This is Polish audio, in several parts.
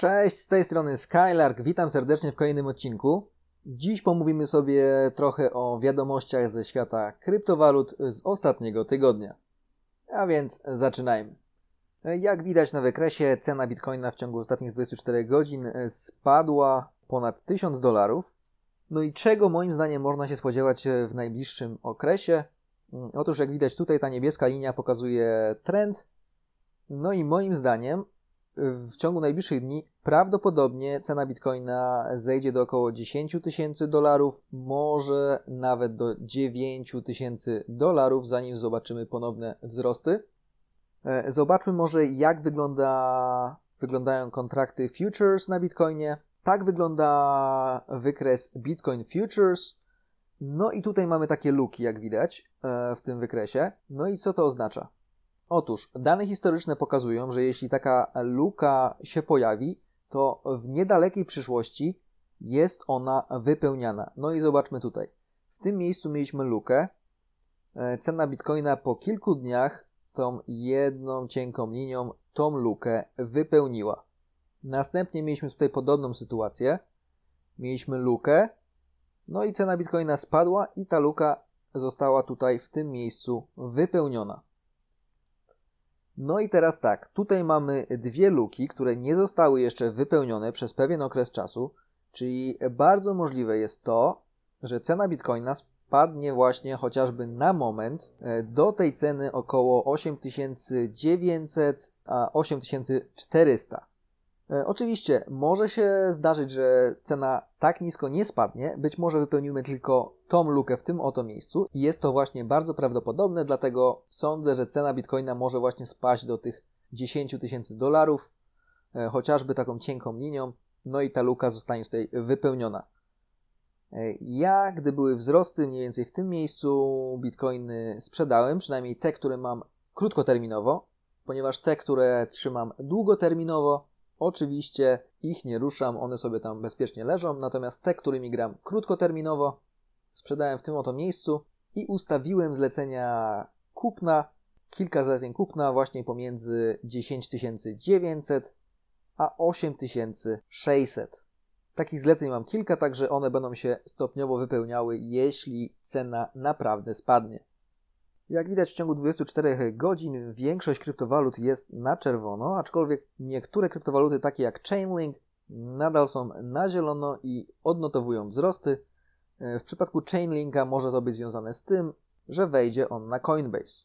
Cześć, z tej strony Skylark, witam serdecznie w kolejnym odcinku. Dziś pomówimy sobie trochę o wiadomościach ze świata kryptowalut z ostatniego tygodnia. A więc zaczynajmy. Jak widać na wykresie, cena bitcoina w ciągu ostatnich 24 godzin spadła ponad 1000 dolarów. No i czego moim zdaniem można się spodziewać w najbliższym okresie? Otóż jak widać tutaj ta niebieska linia pokazuje trend. No i moim zdaniem w ciągu najbliższych dni prawdopodobnie cena bitcoina zejdzie do około 10 tysięcy dolarów, może nawet do 9 tysięcy dolarów, zanim zobaczymy ponowne wzrosty. E, zobaczmy może, jak wygląda, wyglądają kontrakty futures na bitcoinie. Tak wygląda wykres Bitcoin Futures. No i tutaj mamy takie luki, jak widać e, w tym wykresie. No i co to oznacza? Otóż dane historyczne pokazują, że jeśli taka luka się pojawi, to w niedalekiej przyszłości jest ona wypełniana. No i zobaczmy tutaj. W tym miejscu mieliśmy lukę. E, cena bitcoina po kilku dniach tą jedną cienką linią tą lukę wypełniła. Następnie mieliśmy tutaj podobną sytuację. Mieliśmy lukę, no i cena bitcoina spadła i ta luka została tutaj w tym miejscu wypełniona. No i teraz tak, tutaj mamy dwie luki, które nie zostały jeszcze wypełnione przez pewien okres czasu, czyli bardzo możliwe jest to, że cena bitcoina spadnie właśnie chociażby na moment e, do tej ceny około 8900 a 8400. E, oczywiście może się zdarzyć, że cena tak nisko nie spadnie, być może wypełnimy tylko tą lukę w tym oto miejscu. Jest to właśnie bardzo prawdopodobne, dlatego sądzę, że cena bitcoina może właśnie spaść do tych 10 tysięcy dolarów, e, chociażby taką cienką linią, no i ta luka zostanie tutaj wypełniona. E, ja, gdy były wzrosty mniej więcej w tym miejscu, bitcoiny sprzedałem, przynajmniej te, które mam krótkoterminowo, ponieważ te, które trzymam długoterminowo, Oczywiście ich nie ruszam, one sobie tam bezpiecznie leżą, natomiast te, którymi gram krótkoterminowo, sprzedałem w tym oto miejscu i ustawiłem zlecenia kupna, kilka zleceń kupna właśnie pomiędzy 10900 a 8600. Takich zleceń mam kilka, także one będą się stopniowo wypełniały, jeśli cena naprawdę spadnie. Jak widać w ciągu 24 godzin większość kryptowalut jest na czerwono, aczkolwiek niektóre kryptowaluty takie jak Chainlink nadal są na zielono i odnotowują wzrosty. W przypadku Chainlinka może to być związane z tym, że wejdzie on na Coinbase.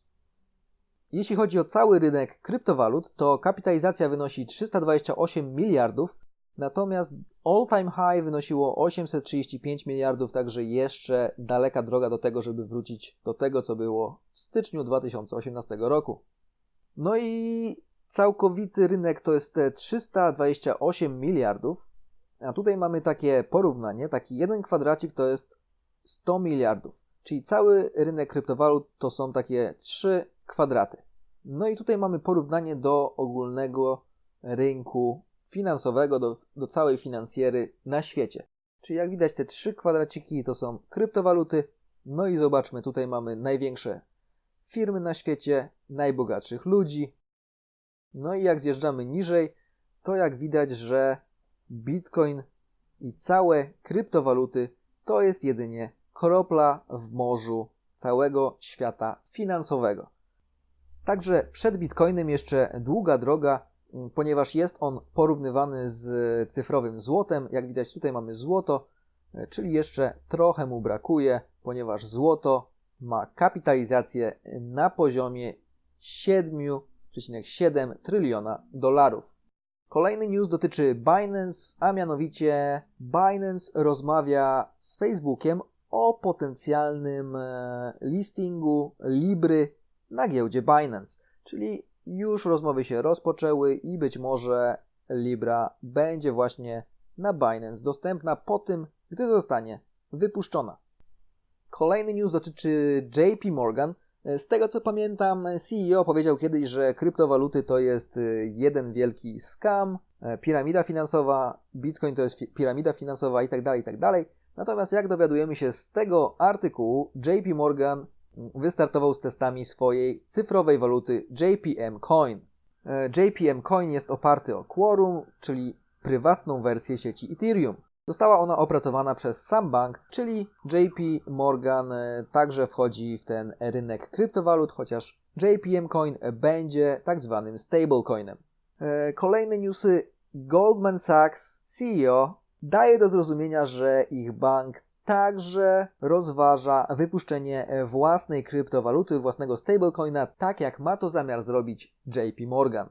Jeśli chodzi o cały rynek kryptowalut, to kapitalizacja wynosi 328 miliardów, Natomiast all-time high wynosiło 835 miliardów, także jeszcze daleka droga do tego, żeby wrócić do tego, co było w styczniu 2018 roku. No i całkowity rynek to jest te 328 miliardów, a tutaj mamy takie porównanie, taki jeden kwadracik to jest 100 miliardów, czyli cały rynek kryptowalut to są takie 3 kwadraty. No i tutaj mamy porównanie do ogólnego rynku finansowego do, do całej finansjery na świecie. Czyli jak widać te trzy kwadraciki to są kryptowaluty. No i zobaczmy, tutaj mamy największe firmy na świecie, najbogatszych ludzi. No i jak zjeżdżamy niżej, to jak widać, że Bitcoin i całe kryptowaluty to jest jedynie kropla w morzu całego świata finansowego. Także przed Bitcoinem jeszcze długa droga, ponieważ jest on porównywany z cyfrowym złotem. Jak widać tutaj mamy złoto, e, czyli jeszcze trochę mu brakuje, ponieważ złoto ma kapitalizację na poziomie 7,7 tryliona dolarów. Kolejny news dotyczy Binance, a mianowicie Binance rozmawia z Facebookiem o potencjalnym e, listingu Libry na giełdzie Binance, czyli już rozmowy się rozpoczęły i być może Libra będzie właśnie na Binance dostępna po tym, gdy zostanie wypuszczona. Kolejny news dotyczy JP Morgan. Z tego co pamiętam, CEO powiedział kiedyś, że kryptowaluty to jest y, jeden wielki scam, e, piramida finansowa, Bitcoin to jest piramida finansowa itd., tak itd. Tak Natomiast jak dowiadujemy się z tego artykułu, JP Morgan wystartował z testami swojej cyfrowej waluty JPM Coin. E, JPM Coin jest oparty o Quorum, czyli prywatną wersję sieci Ethereum. Została ona opracowana przez sam bank, czyli JP Morgan e, także wchodzi w ten rynek kryptowalut, chociaż JPM Coin będzie tak zwanym stablecoinem. E, kolejne newsy. Goldman Sachs CEO daje do zrozumienia, że ich bank także rozważa wypuszczenie własnej kryptowaluty, własnego stablecoina, tak jak ma to zamiar zrobić JP Morgan.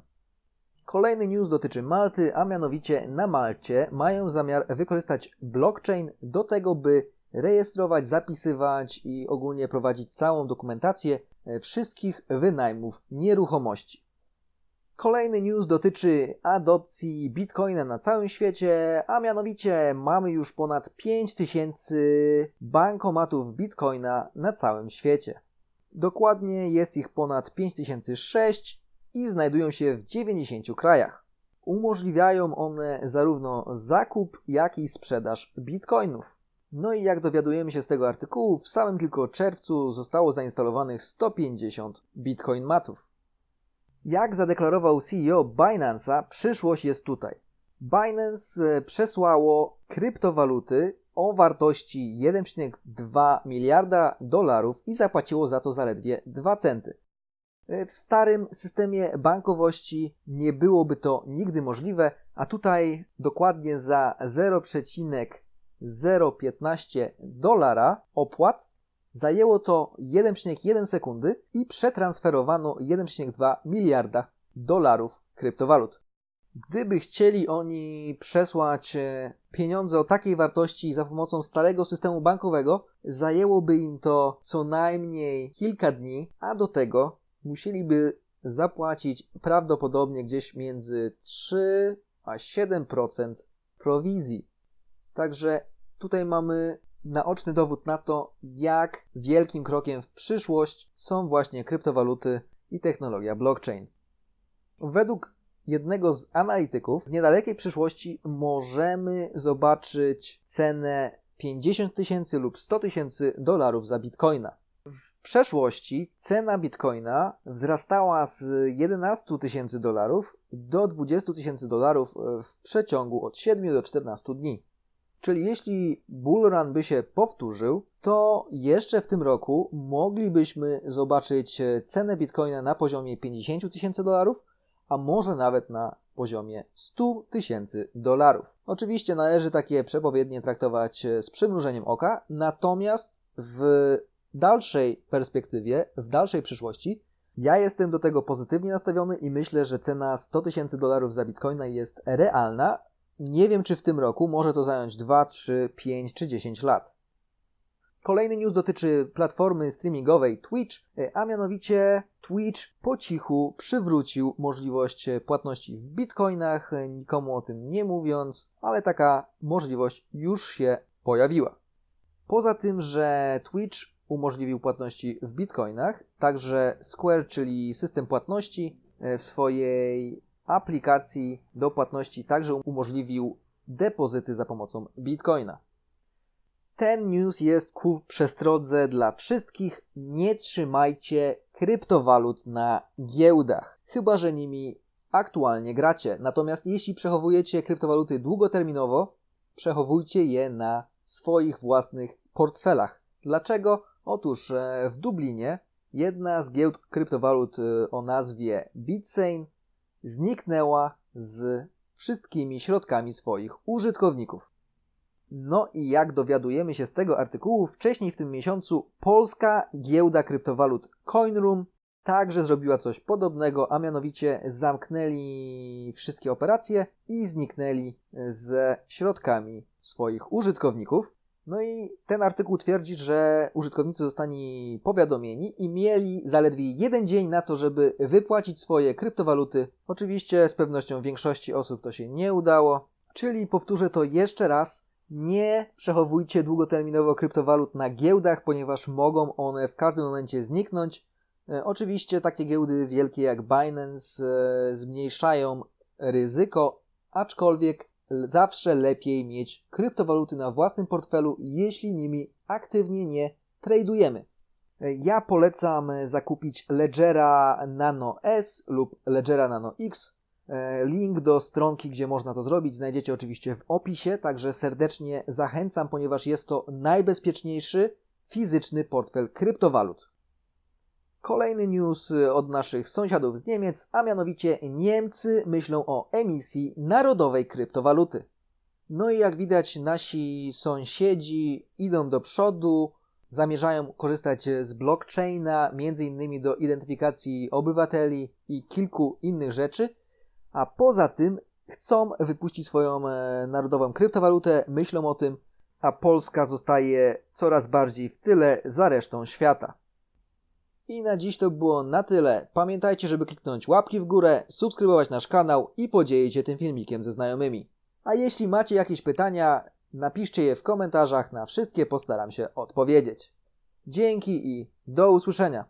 Kolejny news dotyczy Malty, a mianowicie na Malcie mają zamiar wykorzystać blockchain do tego, by rejestrować, zapisywać i ogólnie prowadzić całą dokumentację wszystkich wynajmów nieruchomości. Kolejny news dotyczy adopcji Bitcoina na całym świecie, a mianowicie mamy już ponad 5000 bankomatów Bitcoina na całym świecie. Dokładnie jest ich ponad 5006 i znajdują się w 90 krajach. Umożliwiają one zarówno zakup, jak i sprzedaż bitcoinów. No i jak dowiadujemy się z tego artykułu, w samym tylko czerwcu zostało zainstalowanych 150 bitcoin matów. Jak zadeklarował CEO Binance'a, przyszłość jest tutaj. Binance e, przesłało kryptowaluty o wartości 1,2 miliarda dolarów i zapłaciło za to zaledwie 2 centy. E, w starym systemie bankowości nie byłoby to nigdy możliwe, a tutaj dokładnie za 0,015 dolara opłat zajęło to 1,1 sekundy i przetransferowano 1,2 miliarda dolarów kryptowalut. Gdyby chcieli oni przesłać e, pieniądze o takiej wartości za pomocą starego systemu bankowego, zajęłoby im to co najmniej kilka dni, a do tego musieliby zapłacić prawdopodobnie gdzieś między 3 a 7% prowizji. Także tutaj mamy naoczny dowód na to, jak wielkim krokiem w przyszłość są właśnie kryptowaluty i technologia blockchain. Według jednego z analityków w niedalekiej przyszłości możemy zobaczyć cenę 50 tysięcy lub 100 tysięcy dolarów za bitcoina. W przeszłości cena bitcoina wzrastała z 11 tysięcy dolarów do 20 tysięcy dolarów w przeciągu od 7 do 14 dni. Czyli jeśli bullrun by się powtórzył, to jeszcze w tym roku moglibyśmy zobaczyć cenę bitcoina na poziomie 50 tysięcy dolarów, a może nawet na poziomie 100 tysięcy dolarów. Oczywiście należy takie przepowiednie traktować z przymrużeniem oka, natomiast w dalszej perspektywie, w dalszej przyszłości, ja jestem do tego pozytywnie nastawiony i myślę, że cena 100 tysięcy dolarów za bitcoina jest realna. Nie wiem, czy w tym roku może to zająć 2, 3, 5 czy 10 lat. Kolejny news dotyczy platformy streamingowej Twitch, a mianowicie Twitch po cichu przywrócił możliwość płatności w bitcoinach, nikomu o tym nie mówiąc, ale taka możliwość już się pojawiła. Poza tym, że Twitch umożliwił płatności w bitcoinach. Także Square, czyli system płatności, e, w swojej aplikacji do płatności także umożliwił depozyty za pomocą bitcoina. Ten news jest ku przestrodze dla wszystkich. Nie trzymajcie kryptowalut na giełdach, chyba że nimi aktualnie gracie. Natomiast jeśli przechowujecie kryptowaluty długoterminowo, przechowujcie je na swoich własnych portfelach. Dlaczego? Otóż e, w Dublinie jedna z giełd kryptowalut e, o nazwie BitSane zniknęła z wszystkimi środkami swoich użytkowników. No i jak dowiadujemy się z tego artykułu, wcześniej w tym miesiącu polska giełda kryptowalut CoinRoom także zrobiła coś podobnego, a mianowicie zamknęli wszystkie operacje i zniknęli ze środkami swoich użytkowników. No i ten artykuł twierdzi, że użytkownicy zostali powiadomieni i mieli zaledwie jeden dzień na to, żeby wypłacić swoje kryptowaluty. Oczywiście z pewnością większości osób to się nie udało. Czyli powtórzę to jeszcze raz. Nie przechowujcie długoterminowo kryptowalut na giełdach, ponieważ mogą one w każdym momencie zniknąć. E, oczywiście takie giełdy wielkie jak Binance e, zmniejszają ryzyko, aczkolwiek zawsze lepiej mieć kryptowaluty na własnym portfelu, jeśli nimi aktywnie nie tradujemy. Ja polecam zakupić Ledgera Nano S lub Ledgera Nano X. E, Link do stronki, gdzie można to zrobić, znajdziecie oczywiście w opisie, także serdecznie zachęcam, ponieważ jest to najbezpieczniejszy fizyczny portfel kryptowalut. Kolejny news od naszych sąsiadów z Niemiec, a mianowicie Niemcy myślą o emisji narodowej kryptowaluty. No i jak widać, nasi sąsiedzi idą do przodu, zamierzają korzystać z blockchaina, między innymi do identyfikacji obywateli i kilku innych rzeczy, a poza tym chcą wypuścić swoją e, narodową kryptowalutę, myślą o tym, a Polska zostaje coraz bardziej w tyle za resztą świata. I na dziś to było na tyle. Pamiętajcie, żeby kliknąć łapki w górę, subskrybować nasz kanał i podzielić się tym filmikiem ze znajomymi. A jeśli macie jakieś pytania, napiszcie je w komentarzach, na wszystkie postaram się odpowiedzieć. Dzięki i do usłyszenia.